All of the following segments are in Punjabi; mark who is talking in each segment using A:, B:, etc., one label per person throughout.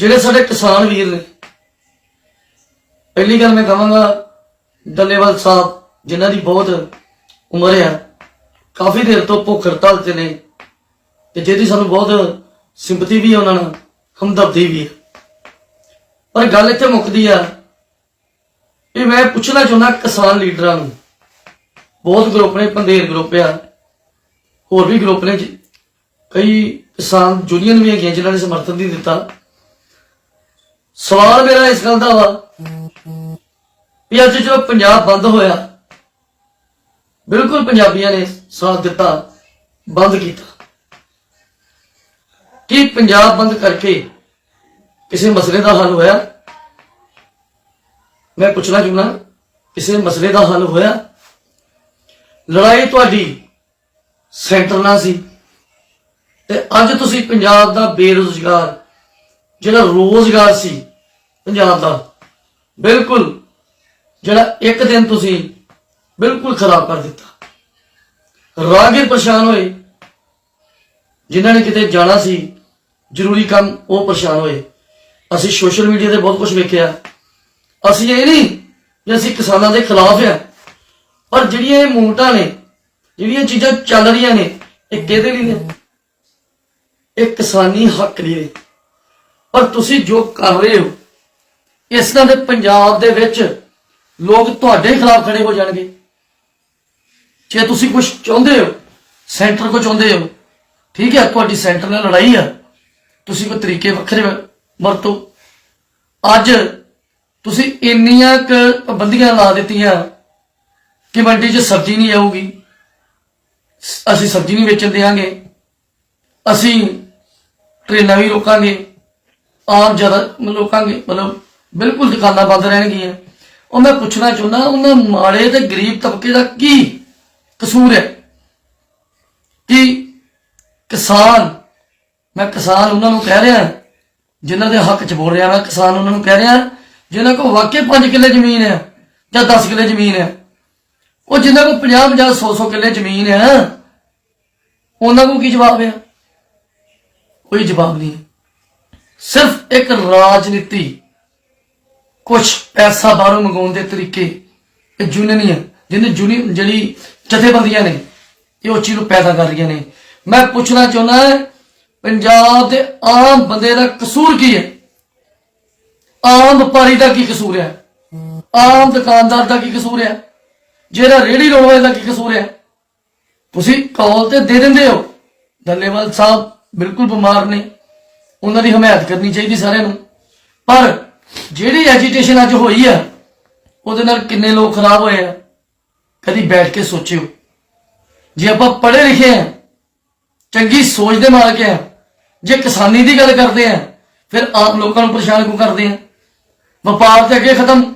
A: ਜਿਹੜੇ ਸਾਡੇ ਕਿਸਾਨ ਵੀਰ ਨੇ, ਪਹਿਲੀ ਗੱਲ ਮੈਂ ਕਹਾਂਗਾ, ਡੱਲੇਵਾਲ ਸਾਹਿਬ, ਜਿਨ੍ਹਾਂ ਦੀ ਬਹੁਤ ਉਮਰ ਹੈ ਕਾਫੀ ਦੇਰ ਤੋਂ ਭੁੱਖ ਹੜਤਾਲ ਤੇ ਨੇ, ਤੇ ਜਿਹਦੀ ਸਾਨੂੰ ਬਹੁਤ ਸਿੰਪਥੀ ਵੀ ਹੈ ਉਹਨਾਂ ਨਾਲ ਹਮਦਰਦੀ ਵੀ ਹੈ ਪਰ ਗੱਲ ਇੱਥੇ ਮੁੱਕਦੀ ਆ, ਇਹ ਮੈਂ ਪੁੱਛਣਾ ਚਾਹੁੰਦਾ ਕਿਸਾਨ ਲੀਡਰਾਂ ਨੂੰ, ਬਹੁਤ ਗਰੁੱਪ ਨੇ, ਪੰਦੇਰ ਗਰੁੱਪ ਆ, ਹੋਰ ਵੀ ਗਰੁੱਪ ਨੇ, ਕਈ ਕਿਸਾਨ ਯੂਨੀਅਨ ਵੀ ਹੈਗੀਆਂ, ਜਿਨ੍ਹਾਂ ਨੇ ਸਮਰਥਨ ਨਹੀਂ ਦਿੱਤਾ। ਸਵਾਲ ਮੇਰਾ ਇਸ ਗੱਲ ਦਾ ਵਾ ਵੀ ਅੱਜ ਜੋ ਪੰਜਾਬ ਬੰਦ ਹੋਇਆ, ਬਿਲਕੁਲ ਪੰਜਾਬੀਆਂ ਨੇ ਸਾਥ ਦਿੱਤਾ, ਬੰਦ ਕੀਤਾ। ਕੀ ਪੰਜਾਬ ਬੰਦ ਕਰਕੇ ਕਿਸੇ ਮਸਲੇ ਦਾ ਹੱਲ ਹੋਇਆ? ਮੈਂ ਪੁੱਛਣਾ ਚਾਹੁੰਦਾ, ਕਿਸੇ ਮਸਲੇ ਦਾ ਹੱਲ ਹੋਇਆ? ਲੜਾਈ ਤੁਹਾਡੀ ਸੈਂਟਰ ਨਾਲ ਸੀ ਤੇ ਅੱਜ ਤੁਸੀਂ ਪੰਜਾਬ ਦਾ ਬੇਰੁਜ਼ਗਾਰ, ਜਿਹੜਾ ਰੋਜ਼ਗਾਰ ਸੀ ਪੰਜਾਬ ਦਾ। ਬਿਲਕੁਲ, ਜਿਹੜਾ ਇੱਕ ਦਿਨ ਤੁਸੀਂ ਬਿਲਕੁਲ ਖਰਾਬ ਕਰ ਦਿੱਤਾ। ਰਾਹਗੀਰ ਪਰੇਸ਼ਾਨ ਹੋਏ। ਜਿਨ੍ਹਾਂ ਨੇ ਕਿਤੇ ਜਾਣਾ ਸੀ, ਜ਼ਰੂਰੀ ਕੰਮ ਉਹ ਪਰੇਸ਼ਾਨ ਹੋਏ। ਅਸੀਂ ਸੋਸ਼ਲ ਮੀਡੀਆ ਤੇ ਬਹੁਤ ਕੁਝ ਵੇਖਿਆ। ਅਸੀਂ ਇਹ ਨਹੀਂ ਕਿ ਅਸੀਂ ਕਿਸਾਨਾਂ ਦੇ ਖਿਲਾਫ ਆ। ਪਰ ਜਿਹੜੀਆਂ ਇਹ ਮੂਵਮੈਂਟਾਂ ਨੇ, ਜਿਹੜੀਆਂ ਚੀਜ਼ਾਂ ਚੱਲ ਰਹੀਆਂ ਨੇ, ਇਹ ਕਿਹਦੇ ਲਈ ਨੇ? ਇਹ ਕਿਸਾਨੀ ਹੱਕ ਲਈ ਨੇ। ਪਰ ਤੁਸੀਂ ਜੋ ਕਰ ਰਹੇ ਹੋ ਇਸ ਤਰ੍ਹਾਂ ਦੇ ਪੰਜਾਬ ਦੇ ਵਿੱਚ ਲੋਕ ਤੁਹਾਡੇ ਖਿਲਾਫ ਖੜੇ ਹੋ ਜਾਣਗੇ। ਜੇ ਤੁਸੀਂ ਕੁਝ ਚਾਹੁੰਦੇ ਹੋ, ਸੈਂਟਰ ਕੋ ਚਾਹੁੰਦੇ ਹੋ, ਠੀਕ ਹੈ, ਤੁਹਾਡੀ ਸੈਂਟਰ ਨਾਲ ਲੜਾਈ ਆ, ਤੁਸੀਂ ਕੋਈ ਤਰੀਕੇ ਵੱਖਰੇ ਵਰਤੋ। ਅੱਜ ਤੁਸੀਂ ਇੰਨੀਆਂ ਕ ਪਾਬੰਦੀਆਂ ਲਾ ਦਿੱਤੀਆਂ ਕਿ ਮੰਡੀ 'ਚ ਸਬਜ਼ੀ ਨਹੀਂ ਆਊਗੀ। ਅਸੀਂ ਸਬਜ਼ੀ ਨਹੀਂ ਵੇਚਣ ਦੇਵਾਂਗੇ ਅਸੀਂ ਟ੍ਰੇਨਾਂ ਵੀ ਰੋਕਾਂਗੇ। ਆਮ ਜ਼ਿਆਦਾ ਲੋਕਾਂਗੇ ਮਤਲਬ ਬਿਲਕੁਲ ਦੁਕਾਨਾਂ ਬੰਦ ਰਹਿਣਗੀਆਂ। ਉਹ ਮੈਂ ਪੁੱਛਣਾ ਚਾਹੁੰਦਾ, ਉਹਨਾਂ ਮਾੜੇ ਤੇ ਗਰੀਬ ਤਬਕੇ ਦਾ ਕੀ ਕਸੂਰ ਹੈ? ਕਿ ਕਿਸਾਨ, ਮੈਂ ਕਿਸਾਨ ਉਹਨਾਂ ਨੂੰ ਕਹਿ ਰਿਹਾ, ਜਿਨ੍ਹਾਂ ਦੇ ਹੱਕ 'ਚ ਬੋਲ ਰਿਹਾ ਮੈਂ ਕਿਸਾਨ ਉਹਨਾਂ ਨੂੰ ਕਹਿ ਰਿਹਾ, ਜਿਨ੍ਹਾਂ ਕੋਲ ਵਾਕਈ 5 ਕਿੱਲੇ ਜ਼ਮੀਨ ਹੈ ਜਾਂ 10 ਕਿੱਲੇ ਜ਼ਮੀਨ ਹੈ, ਉਹ ਜਿਨ੍ਹਾਂ ਕੋਲ 50 50 100 100 ਕਿੱਲੇ ਜ਼ਮੀਨ ਹੈ, ਉਹਨਾਂ ਕੋਲ ਕੀ ਜਵਾਬ ਹੈ? ਕੋਈ ਜਵਾਬ ਨਹੀਂ ਸਿਰਫ ਇੱਕ ਰਾਜਨੀਤੀ ਕੁਝ ਪੈਸਾ ਬਾਹਰੋਂ ਮੰਗਾਉਣ ਦੇ ਤਰੀਕੇ ਇਹ ਯੂਨੀਅਨ ਜਿਹਨੇ ਯੂਨੀਅਨ ਜਿਹੜੀ ਜਥੇਬੰਦੀਆਂ ਨੇ, ਇਹ ਉਹ ਚੀਜ਼ ਨੂੰ ਪੈਦਾ ਕਰ ਰਹੀਆਂ ਨੇ। ਮੈਂ ਪੁੱਛਣਾ ਚਾਹੁੰਦਾ ਪੰਜਾਬ ਦੇ ਆਮ ਬੰਦੇ ਦਾ ਕਸੂਰ ਕੀ ਹੈ? ਆਮ ਵਪਾਰੀ ਦਾ ਕੀ ਕਸੂਰ ਹੈ? ਆਮ ਦੁਕਾਨਦਾਰ ਦਾ ਕੀ ਕਸੂਰ ਹੈ? ਜਿਹੜਾ ਰੇੜੀ ਲਾਉਣ ਵਾਲੇ ਦਾ ਕੀ ਕਸੂਰ ਹੈ? ਤੁਸੀਂ ਕਾਲ ਤੇ ਦੇ ਦਿੰਦੇ ਹੋ। ਦੱਲੇਵਾਲ ਸਾਹਿਬ ਬਿਲਕੁਲ ਬਿਮਾਰ ਨੇ। ਉਹਨਾਂ ਦੀ ਹਮਾਇਤ ਕਰਨੀ ਚਾਹੀਦੀ ਸਾਰਿਆਂ ਨੂੰ। ਪਰ ਜਿਹੜੀ ਐਜੀਟੇਸ਼ਨ ਅੱਜ ਹੋਈ ਆ, ਉਹਦੇ ਨਾਲ ਕਿੰਨੇ ਲੋਕ ਖਰਾਬ ਹੋਏ ਆ? ਕਦੀ ਬੈਠ ਕੇ ਸੋਚਿਓ। ਜੇ ਆਪਾਂ ਪੜ੍ਹੇ ਲਿਖੇ ਆ, ਚੰਗੀ ਸੋਚ ਦੇ ਮਾਲਕ ਆ, ਜੇ ਕਿਸਾਨੀ ਦੀ ਗੱਲ ਕਰਦੇ ਆ, ਫਿਰ ਆਮ ਲੋਕਾਂ ਨੂੰ ਪਰੇਸ਼ਾਨ ਕਿਉਂ ਕਰਦੇ ਆ? ਵਪਾਰ ਤੇ ਅੱਗੇ ਖਤਮ।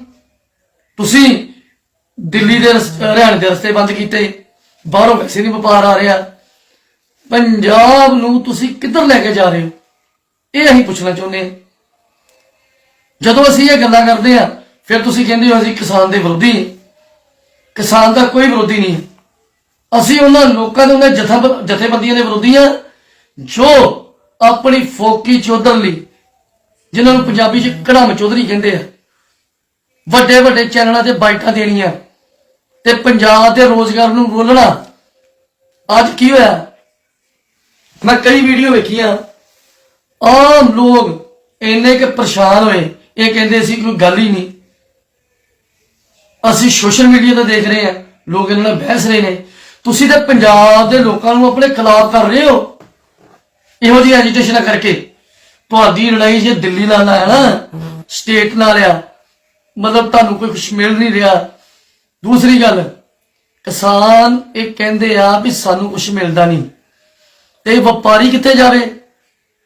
A: ਤੁਸੀਂ ਦਿੱਲੀ ਦੇ ਰਸ- ਹਰਿਆਣੇ ਦੇ ਰਸਤੇ ਬੰਦ ਕੀਤੇ, ਬਾਹਰੋਂ ਵੈਸੇ ਨਹੀਂ ਵਪਾਰ ਆ ਰਿਹਾ। ਪੰਜਾਬ ਨੂੰ ਤੁਸੀਂ ਕਿੱਧਰ ਲੈ ਕੇ ਜਾ ਰਹੇ ਹੋ? ਇਹ ਅਸੀਂ ਪੁੱਛਣਾ ਚਾਹੁੰਦੇ ਹਾਂ ਜਦੋਂ ਅਸੀਂ ਇਹ ਗੱਲਾਂ ਕਰਦੇ ਆ ਫਿਰ ਤੁਸੀਂ ਕਹਿੰਦੇ ਹੋ ਅਸੀਂ ਕਿਸਾਨ ਦੇ ਵਿਰੋਧੀ ਕਿਸਾਨ ਦਾ ਕੋਈ ਵਿਰੋਧੀ ਨਹੀਂ। ਅਸੀਂ ਉਹਨਾਂ ਲੋਕਾਂ ਦੇ, ਉਹਨਾਂ ਜਥਾ- ਜਥੇਬੰਦੀਆਂ ਦੇ ਵਿਰੋਧੀ ਆ ਜੋ ਆਪਣੀ ਫੋਕੀ ਚੌਧਰ ਲਈ, ਜਿਨ੍ਹਾਂ ਨੂੰ ਪੰਜਾਬੀ 'ਚ ਕੜਮ ਚੌਧਰੀ ਕਹਿੰਦੇ ਆ ਵੱਡੇ ਵੱਡੇ ਚੈਨਲਾਂ ਤੇ ਬਾਈਟਾਂ ਦੇਣੀਆਂ ਤੇ ਪੰਜਾਬ ਦੇ ਰੋਜ਼ਗਾਰ ਨੂੰ ਰੋਲਣਾ। ਅੱਜ ਕੀ ਹੋਇਆ? ਮੈਂ ਕਈ ਵੀਡੀਓ ਵੇਖੀਆਂ। ਆਮ ਲੋਕ ਇੰਨੇ ਕਿ ਪਰੇਸ਼ਾਨ ਹੋਏ। ਇਹ ਕਹਿੰਦੇ ਸੀ ਕੋਈ ਗੱਲ ਹੀ ਨਹੀਂ। ਅਸੀਂ ਸੋਸ਼ਲ ਮੀਡੀਆ ਤੇ ਦੇਖ ਰਹੇ ਹਾਂ, ਲੋਕ ਇਹਨਾਂ ਨਾਲ ਬਹਿਸ ਰਹੇ ਨੇ। ਤੁਸੀਂ ਤਾਂ ਪੰਜਾਬ ਦੇ ਲੋਕਾਂ ਨੂੰ ਆਪਣੇ ਖਿਲਾਫ ਕਰ ਰਹੇ ਹੋ। ਇਹੋ ਜਿਹੀ ਐਜੀਟੇਸ਼ਨ ਕਰਕੇ। ਤੁਹਾਡੀ ਲੜਾਈ ਜੇ ਦਿੱਲੀ ਨਾਲ ਆ ਨਾ ਸਟੇਟ ਨਾਲ ਆ, ਮਤਲਬ ਤੁਹਾਨੂੰ ਕੋਈ ਕੁਝ ਮਿਲ ਨਹੀਂ ਰਿਹਾ। ਦੂਸਰੀ ਗੱਲ, ਕਿਸਾਨ ਇਹ ਕਹਿੰਦੇ ਆ ਵੀ ਸਾਨੂੰ ਕੁਝ ਮਿਲਦਾ ਨਹੀਂ। ਤੇ ਵਪਾਰੀ ਕਿੱਥੇ ਜਾਵੇ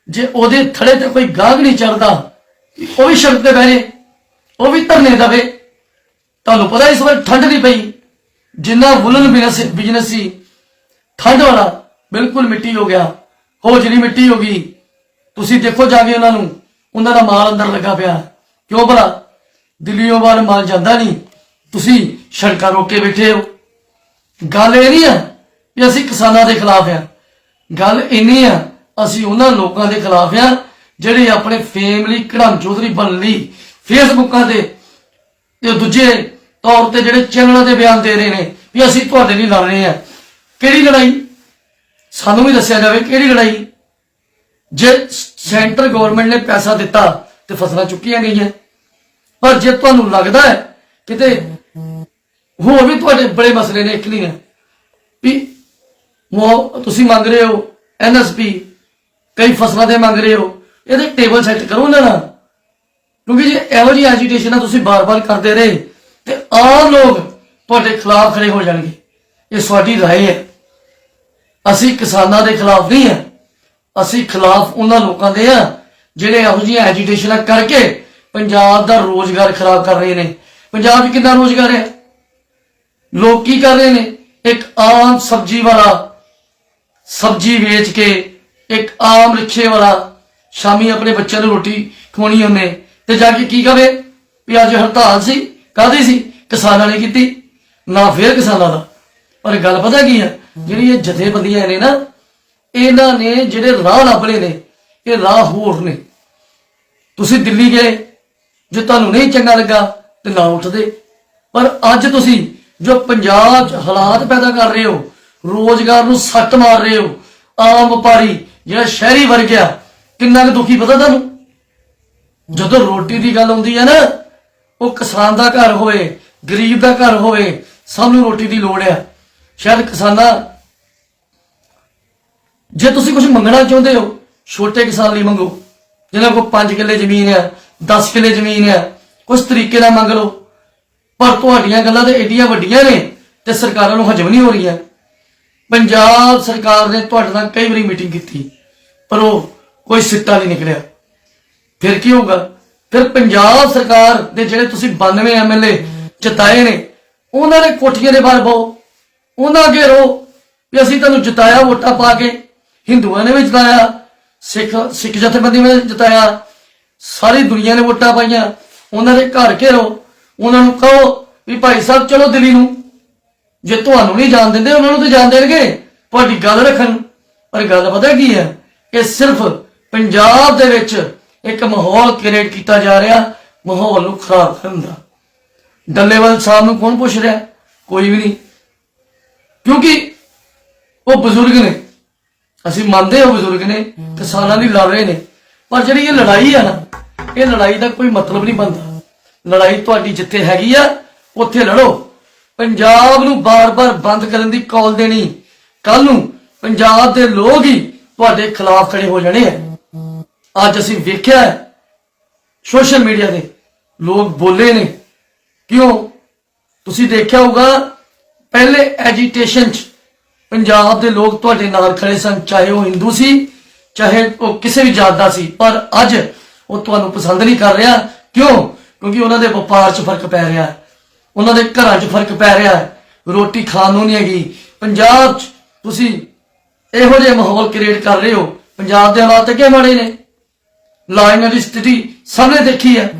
A: ਜੇ ਉਹਦੇ ਥੜੇ ਤੇ ਕੋਈ ਗਾਹਕ ਨਹੀਂ ਚੜਦਾ ਉਹ ਵੀ ਸੜਕ ਤੇ ਬਹਿ ਜੇ, ਉਹ ਵੀ ਧਰਨੇ ਦਵੇ। ਤੁਹਾਨੂੰ ਪਤਾ ਇਸ ਵਾਰ ਠੰਡ ਨਹੀਂ ਪਈ। ਜਿੰਨਾ ਵੁਲਨ ਬਿਜ਼ਨਸ ਸੀ, ਠੰਡ ਵਾਲਾ ਬਿਲਕੁਲ ਮਿੱਟੀ ਹੋ ਗਿਆ। ਹੋਜਰੀ ਮਿੱਟੀ ਹੋ ਗਈ, ਤੁਸੀਂ ਦੇਖੋ ਜਾ ਕੇ ਉਹਨਾਂ ਨੂੰ, ਉਹਨਾਂ ਦਾ ਮਾਲ ਅੰਦਰ ਲੱਗਾ ਪਿਆ। ਕਿਉਂ ਭਲਾ? ਦਿੱਲੀੋਂ ਬਾਹਰ ਮਾਲ ਜਾਂਦਾ ਨਹੀਂ। ਤੁਸੀਂ ਸੜਕਾਂ ਰੋਕ ਕੇ ਬੈਠੇ ਹੋ। ਗੱਲ ਇਹ ਨਹੀਂ ਆ ਵੀ ਅਸੀਂ ਕਿਸਾਨਾਂ ਦੇ ਖਿਲਾਫ ਆ। ਗੱਲ ਇੰਨੀ ਆ, ਅਸੀਂ ਉਹਨਾਂ ਲੋਕਾਂ ਦੇ ਖਿਲਾਫ ਆ ਜਿਹੜੇ ਆਪਣੇ ਫੇਮ ਲਈ ਕੜਮ ਚੌਧਰੀ ਬਣਨ ਲਈ ਫੇਸਬੁੱਕਾਂ ਤੇ ਤੇ ਦੂਜੇ ਤੌਰ ਤੇ ਜਿਹੜੇ ਚੈਨਲਾਂ ਤੇ ਬਿਆਨ ਦੇ ਰਹੇ ਨੇ ਵੀ ਅਸੀਂ ਤੁਹਾਡੇ ਲਈ ਲੜ ਰਹੇ ਹਾਂ। ਕਿਹੜੀ ਲੜਾਈ? ਸਾਨੂੰ ਵੀ ਦੱਸਿਆ ਜਾਵੇ ਕਿਹੜੀ ਲੜਾਈ? ਜੇ ਸੈਂਟਰ ਗਵਰਨਮੈਂਟ ਨੇ ਪੈਸਾ ਦਿੱਤਾ ਤੇ ਫਸਲਾਂ ਚੁੱਕੀਆਂ ਗਈਆਂ। ਪਰ ਜੇ ਤੁਹਾਨੂੰ ਲੱਗਦਾ ਹੈ ਕਿਤੇ ਹੋਰ ਵੀ ਤੁਹਾਡੇ ਬੜੇ ਮਸਲੇ ਨੇ, ਇੱਕ ਨਹੀਂ ਹੈ। ਵੀ ਉਹ ਤੁਸੀਂ ਮੰਗ ਰਹੇ ਹੋ ਐਨਐਸਪੀ ਕਈ ਫਸਲਾਂ ਦੇ ਮੰਗ ਰਹੇ ਹੋ। ਇਹਦੇ ਟੇਬਲ ਸੈੱਟ ਕਰੋ ਨਾ ਨਾ ਕਿਉਂਕਿ ਜੇ ਇਹੋ ਜਿਹੀ ਐਜੀਟੇਸ਼ਨ ਆ ਤੁਸੀਂ ਬਾਰ-ਬਾਰ ਕਰਦੇ ਰਹੇ ਤੇ ਆਮ ਲੋਕ ਤੁਹਾਡੇ ਖਿਲਾਫ ਖੜੇ ਹੋ ਜਾਣਗੇ ਇਹ ਸਾਡੀ رائے ਹੈ ਅਸੀਂ ਕਿਸਾਨਾਂ ਦੇ ਖਿਲਾਫ ਨਹੀਂ ਹੈ ਅਸੀਂ ਖਿਲਾਫ ਉਹਨਾਂ ਲੋਕਾਂ ਦੇ ਆ ਜਿਹੜੇ ਇਹੋ ਜਿਹੀਆਂ ਐਜੀਟੇਸ਼ਨਾਂ ਕਰਕੇ ਪੰਜਾਬ ਦਾ ਰੋਜ਼ਗਾਰ ਖਰਾਬ ਕਰ ਰਹੇ ਨੇ ਪੰਜਾਬ 'ਚ ਕਿੰਨਾ ਰੋਜ਼ਗਾਰ ਹੈ ਲੋਕ ਕੀ ਕਰ ਰਹੇ ਨੇ ਇੱਕ ਆਮ ਸਬਜ਼ੀ ਵਾਲਾ ਸਬਜ਼ੀ ਵੇਚ ਕੇ ਇੱਕ ਆਮ ਰਿਕਸ਼ੇ ਵਾਲਾ ਸ਼ਾਮੀ ਆਪਣੇ ਬੱਚਿਆਂ ਨੂੰ ਰੋਟੀ ਖਵਾਉਣੀ ਉਹਨੇ। ਤੇ ਜਾ ਕੇ ਕੀ ਕਵੇ ਵੀ ਅੱਜ ਹੜਤਾਲ ਸੀ। ਕਾਦੀ ਸੀ? ਕਿਸਾਨਾਂ ਨੇ ਕੀਤੀ। ਨਾ ਫੇਰ ਕਿਸਾਨਾਂ ਦਾ। ਪਰ ਗੱਲ ਪਤਾ ਕੀ ਹੈ ਜਿਹੜੀ ਇਹ ਜਥੇਬੰਦੀਆਂ ਨੇ ਨਾ, ਇਹਨਾਂ ਨੇ ਜਿਹੜੇ ਰਾਹ ਲੱਭ ਲਏ ਨੇ, ਇਹ ਰਾਹ ਹੋਰ ਨੇ। ਤੁਸੀਂ ਦਿੱਲੀ ਗਏ, ਜੇ ਤੁਹਾਨੂੰ ਨਹੀਂ ਚੰਗਾ ਲੱਗਾ, ਤੇ ਨਾ ਉੱਠਦੇ। ਪਰ ਅੱਜ ਤੁਸੀਂ ਜੋ ਪੰਜਾਬ 'ਚ ਹਾਲਾਤ ਪੈਦਾ ਕਰ ਰਹੇ ਹੋ, ਰੋਜ਼ਗਾਰ ਨੂੰ ਸੱਟ ਮਾਰ ਰਹੇ ਹੋ, ਆਮ ਵਪਾਰੀ ਜਿਹੜਾ ਸ਼ਹਿਰੀ ਵਰਗ ਆ ਕਿੰਨਾ ਕੁ ਦੁਖੀ ਪਤਾ ਤੁਹਾਨੂੰ? ਜਦੋਂ ਰੋਟੀ ਦੀ ਗੱਲ ਆਉਂਦੀ ਹੈ ਨਾ, ਉਹ ਕਿਸਾਨ ਦਾ ਘਰ ਹੋਵੇ, ਗਰੀਬ ਦਾ ਘਰ ਹੋਵੇ, ਸਭ ਨੂੰ ਰੋਟੀ ਦੀ ਲੋੜ ਆ ਸ਼ਾਇਦ ਕਿਸਾਨਾਂ, ਜੇ ਤੁਸੀਂ ਕੁਝ ਮੰਗਣਾ ਚਾਹੁੰਦੇ ਹੋ, ਛੋਟੇ ਕਿਸਾਨ ਲਈ ਮੰਗੋ। ਜਿਹਨਾਂ ਕੋਲ 5 ਕਿੱਲੇ ਜ਼ਮੀਨ ਹੈ 10 ਕਿੱਲੇ ਜ਼ਮੀਨ ਹੈ ਕੁਝ ਤਰੀਕੇ ਨਾਲ ਮੰਗ ਲਓ। ਪਰ ਤੁਹਾਡੀਆਂ ਗੱਲਾਂ ਤੇ ਏਡੀਆਂ ਵੱਡੀਆਂ ਨੇ ਤੇ ਸਰਕਾਰਾਂ ਨੂੰ ਹਜਮ ਨਹੀਂ ਹੋ ਰਹੀਆਂ। ਪੰਜਾਬ ਸਰਕਾਰ ਨੇ ਤੁਹਾਡੇ ਨਾਲ ਕਈ ਵਾਰੀ ਮੀਟਿੰਗ ਕੀਤੀ, ਪਰ ਉਹ ਕੋਈ ਸਿੱਟਾ ਨਹੀਂ ਨਿਕਲਿਆ। ਫਿਰ ਕੀ ਹੋਊਗਾ? ਫਿਰ ਪੰਜਾਬ ਸਰਕਾਰ ਦੇ ਜਿਹੜੇ ਤੁਸੀਂ 92 ਐਮਐਲਏ ਜਿਤਾਏ ਨੇ, ਉਹਨਾਂ ਨੇ ਕੋਠੀਆਂ ਦੇ ਬਾਹਰ ਬਹੁ ਉਹਨਾਂ ਅੱਗੇ ਰੋ ਵੀ ਅਸੀਂ ਤੁਹਾਨੂੰ ਜਿਤਾਇਆ, ਵੋਟਾਂ ਪਾ ਕੇ। ਹਿੰਦੂਆਂ ਨੇ ਵੀ ਜਿਤਾਇਆ, ਸਿੱਖ ਸਿੱਖ ਜਥੇਬੰਦੀ ਨੇ ਜਿਤਾਇਆ। ਸਾਰੀ ਦੁਨੀਆ ਨੇ ਵੋਟਾਂ ਪਾਈਆਂ। ਉਹਨਾਂ ਦੇ ਘਰ ਘੇਰੋ ਉਹਨਾਂ ਨੂੰ ਕਹੋ ਵੀ ਭਾਈ ਸਾਹਿਬ, ਚਲੋ ਦਿੱਲੀ ਨੂੰ। ਜੇ ਤੁਹਾਨੂੰ ਨਹੀਂ ਜਾਣ ਦਿੰਦੇ, ਉਹਨਾਂ ਨੂੰ ਤੇ ਜਾਣ ਦੇਣਗੇ। ਤੁਹਾਡੀ ਗੱਲ ਰੱਖਣ। ਪਰ ਗੱਲ ਪਤਾ ਕੀ ਹੈ? ਇਹ ਸਿਰਫ ਪੰਜਾਬ ਦੇ ਵਿੱਚ ਇੱਕ ਮਾਹੌਲ ਕ੍ਰੀਏਟ ਕੀਤਾ ਜਾ ਰਿਹਾ, ਮਾਹੌਲ ਨੂੰ ਖਰਾਬ ਕਰਨ ਦਾ। ਡੱਲੇਵਾਲ ਸਾਹਿਬ ਨੂੰ ਕੌਣ ਪੁੱਛ ਰਿਹਾ? ਕੋਈ ਵੀ ਨਹੀਂ। ਕਿਉਂਕਿ ਉਹ ਬਜ਼ੁਰਗ ਨੇ। ਅਸੀਂ ਮੰਨਦੇ ਹਾਂ ਬਜ਼ੁਰਗ ਨੇ, ਕਿਸਾਨਾਂ ਦੀ ਲੜ ਰਹੇ ਨੇ। ਪਰ ਜਿਹੜੀ ਇਹ ਲੜਾਈ ਆ ਨਾ, ਇਹ ਲੜਾਈ ਦਾ ਕੋਈ ਮਤਲਬ ਨਹੀਂ ਬਣਦਾ। ਲੜਾਈ ਤੁਹਾਡੀ ਜਿੱਥੇ ਹੈਗੀ ਆ, ਉੱਥੇ ਲੜੋ। ਪੰਜਾਬ ਨੂੰ ਬਾਰ-ਬਾਰ ਬੰਦ ਕਰਨ ਦੀ ਕਾਲ ਦੇਣੀ। ਕੱਲ ਨੂੰ ਪੰਜਾਬ ਦੇ ਲੋਕ ਹੀ ਤੁਹਾਡੇ ਖਿਲਾਫ ਖੜੇ ਹੋ ਜਾਣੇ ਆ। ਅੱਜ ਅਸੀਂ ਵੇਖਿਆ ਸੋਸ਼ਲ ਮੀਡੀਆ ਤੇ ਲੋਕ ਬੋਲੇ ਨੇ। ਕਿਉਂ? ਤੁਸੀਂ ਦੇਖਿਆ ਹੋਊਗਾ, ਪਹਿਲੇ ਐਜੀਟੇਸ਼ਨ ਚ ਪੰਜਾਬ ਦੇ ਲੋਕ ਤੁਹਾਡੇ ਨਾਲ ਖੜੇ ਸਨ, ਚਾਹੇ ਉਹ ਹਿੰਦੂ ਸੀ, ਚਾਹੇ ਉਹ ਕਿਸੇ ਵੀ ਜਾਤ ਦਾ ਸੀ, ਪਰ ਅੱਜ ਉਹ ਤੁਹਾਨੂੰ ਪਸੰਦ ਨਹੀਂ ਕਰ ਰਿਹਾ। ਕਿਉਂ? ਕਿਉਂਕਿ ਉਹਨਾਂ ਦੇ ਵਪਾਰ 'ਚ ਫ਼ਰਕ ਪੈ ਰਿਹਾ ਉਹਨਾਂ ਦੇ ਘਰਾਂ 'ਚ ਫ਼ਰਕ ਪੈ ਰਿਹਾ ਹੈ। ਰੋਟੀ ਖਾਣ ਨੂੰ ਨਹੀਂ ਹੈਗੀ। ਪੰਜਾਬ 'ਚ ਤੁਸੀਂ ਇਹੋ ਜਿਹੇ ਮਾਹੌਲ ਕ੍ਰੀਏਟ ਕਰ ਰਹੇ ਹੋ। ਪੰਜਾਬ ਦੇ ਹਾਲਾਤ ਅੱਗੇ ਮਾੜੇ ਨੇ? ਲਾਈਨ ਦੀ ਸਥਿਤੀ ਸਭ ਨੇ ਦੇਖੀ ਹੈ।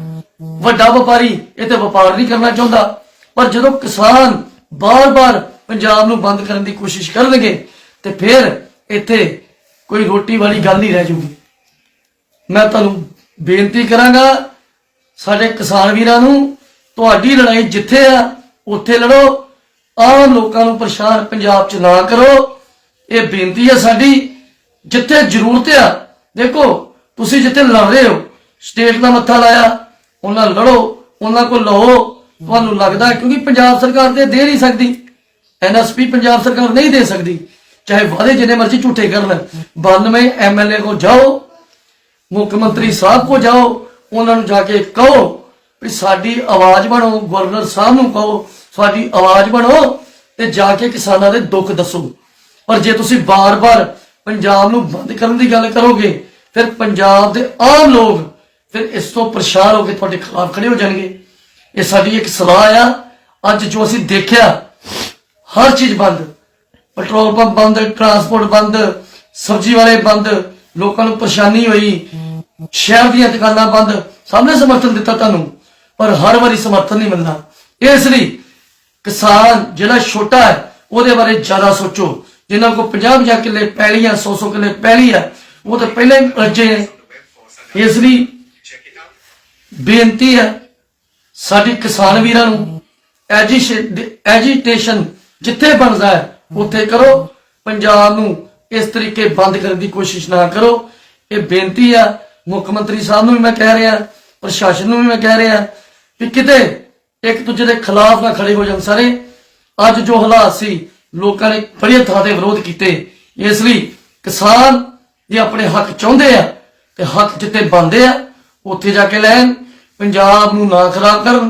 A: ਵੱਡਾ ਵਪਾਰੀ ਇਹ ਤੇ ਵਪਾਰ ਨਹੀਂ ਕਰਨਾ ਚਾਹੁੰਦਾ, ਪਰ ਜਦੋਂ ਕਿਸਾਨ ਬਾਰ-ਬਾਰ ਪੰਜਾਬ ਨੂੰ ਬੰਦ ਕਰਨ ਦੀ ਕੋਸ਼ਿਸ਼ ਕਰਨਗੇ, ਤੇ ਫਿਰ ਇੱਥੇ ਕੋਈ ਰੋਟੀ ਵਾਲੀ ਗੱਲ ਨਹੀਂ ਰਹਿ ਜੂਗੀ। ਮੈਂ ਤੁਹਾਨੂੰ ਬੇਨਤੀ ਕਰਾਂਗਾ, ਸਾਡੇ ਕਿਸਾਨ ਵੀਰਾਂ ਨੂੰ, ਤੁਹਾਡੀ ਲੜਾਈ ਜਿੱਥੇ ਆ, ਉੱਥੇ ਲੜੋ। ਆਮ ਲੋਕਾਂ ਨੂੰ ਪਰੇਸ਼ਾਨ ਪੰਜਾਬ 'ਚ ਨਾ ਕਰੋ। ਇਹ ਬੇਨਤੀ ਹੈ ਸਾਡੀ, ਜਿੱਥੇ ਜ਼ਰੂਰਤ ਆ, ਦੇਖੋ ਤੁਸੀਂ ਜਿੱਥੇ ਲੜ ਰਹੇ ਹੋ ਸਟੇਟ ਦਾ ਮੱਥਾ ਲਾਇਆ, ਉਹਨਾਂ ਲੜੋ, ਉਹਨਾਂ ਕੋਲ ਲਓ ਤੁਹਾਨੂੰ ਲੱਗਦਾ ਕਿਉਂਕਿ ਪੰਜਾਬ ਸਰਕਾਰ ਤੇ ਦੇ ਨਹੀਂ ਸਕਦੀ। ਐਨਐਸਪੀ ਪੰਜਾਬ ਸਰਕਾਰ ਨਹੀਂ ਦੇ ਸਕਦੀ। ਚਾਹੇ ਵਾਅਦੇ ਜਿੰਨੇ ਮਰਜ਼ੀ ਝੂਠੇ ਕਰ ਲੈਣ 92 ਐਮਐਲਏ ਕੋ ਜਾਓ, ਮੁੱਖ ਮੰਤਰੀ ਸਾਹਿਬ ਕੋ ਜਾਓ, ਉਹਨਾਂ ਨੂੰ ਜਾ ਕੇ ਕਹੋ ਵੀ ਸਾਡੀ ਆਵਾਜ਼ ਬਣੋ, ਗਵਰਨਰ ਸਾਹਿਬ ਨੂੰ ਕਹੋ, ਸਾਡੀ ਆਵਾਜ਼ ਬਣੋ ਤੇ ਜਾ ਕੇ ਕਿਸਾਨਾਂ ਦੇ ਦੁੱਖ ਦੱਸੋ। ਪਰ ਜੇ ਤੁਸੀਂ ਬਾਰ-ਬਾਰ ਪੰਜਾਬ ਨੂੰ ਬੰਦ ਕਰਨ ਦੀ ਗੱਲ ਕਰੋਗੇ ਫਿਰ ਪੰਜਾਬ ਦੇ ਆਮ ਲੋਕ ਫਿਰ ਇਸ ਤੋਂ ਪਰੇਸ਼ਾਨ ਹੋ ਕੇ ਤੁਹਾਡੇ ਖਿਲਾਫ ਖੜੇ ਹੋ ਜਾਣਗੇ। ਇਹ ਸਾਡੀ ਇੱਕ ਸਲਾਹ ਆ। ਅੱਜ ਜੋ ਅਸੀਂ ਦੇਖਿਆ, ਹਰ ਚੀਜ਼ ਬੰਦ। ਪੈਟਰੋਲ ਪੰਪ ਬੰਦ, ਟਰਾਂਸਪੋਰਟ ਬੰਦ, ਸਬਜ਼ੀ ਵਾਲੇ ਬੰਦ, ਲੋਕਾਂ ਨੂੰ ਪਰੇਸ਼ਾਨੀ ਹੋਈ। ਸ਼ਹਿਰ ਦੀਆਂ ਦੁਕਾਨਾਂ ਬੰਦ। ਸਭ ਨੇ ਸਮਰਥਨ ਦਿੱਤਾ ਤੁਹਾਨੂੰ, ਪਰ ਹਰ ਵਾਰੀ ਸਮਰਥਨ ਨਹੀਂ ਮਿਲਦਾ ਇਸ ਲਈ ਕਿਸਾਨ ਜਿਹੜਾ ਛੋਟਾ ਹੈ, ਉਹਦੇ ਬਾਰੇ ਜ਼ਿਆਦਾ ਸੋਚੋ। ਜਿਨ੍ਹਾਂ ਕੋਲ 50 50 ਕਿੱਲੇ ਪੈਲੀਆਂ 100 100 ਕਿੱਲੇ ਪੈਲੀ ਆ ਉਹ ਤਾਂ ਪਹਿਲਾਂ ਹੀ ਰੱਜੇ ਨੇ ਇਸ ਲਈ ਬੇਨਤੀ ਹੈ ਸਾਡੇ ਕਿਸਾਨ ਵੀਰਾਂ ਨੂੰ ਐਜੀਟੇਸ਼ਨ ਜਿੱਥੇ ਬਣਦਾ ਹੈ ਉੱਥੇ ਕਰੋ ਪੰਜਾਬ ਨੂੰ ਇਸ ਤਰੀਕੇ ਬੰਦ ਕਰਨ ਦੀ ਕੋਸ਼ਿਸ਼ ਨਾ ਕਰੋ ਇਹ ਬੇਨਤੀ ਆ ਮੁੱਖ ਮੰਤਰੀ ਸਾਹਿਬ ਨੂੰ ਵੀ ਮੈਂ ਕਹਿ ਰਿਹਾ ਪ੍ਰਸ਼ਾਸਨ ਨੂੰ ਵੀ ਮੈਂ ਕਹਿ ਰਿਹਾ ਕਿ ਕਿਤੇ ਇੱਕ ਦੂਜੇ ਦੇ ਖਿਲਾਫ ਨਾ ਖੜੇ ਹੋ ਜਾਣ ਸਾਰੇ ਅੱਜ ਜੋ ਹਾਲਾਤ ਸੀ ਲੋਕਾਂ ਨੇ ਬੜੀ ਥਾਂ ਤੇ ਵਿਰੋਧ ਕੀਤੇ ਇਸ ਲਈ ਕਿਸਾਨ ਜੇ ਆਪਣੇ ਹੱਕ ਚਾਹੁੰਦੇ ਆ ਤੇ ਹੱਕ ਜਿੱਤੇ ਬੰਦੇ ਆ, ਉੱਥੇ ਜਾ ਕੇ ਲੈਣ, ਪੰਜਾਬ ਨੂੰ ਨਾ ਖਰਾਬ ਕਰਨ।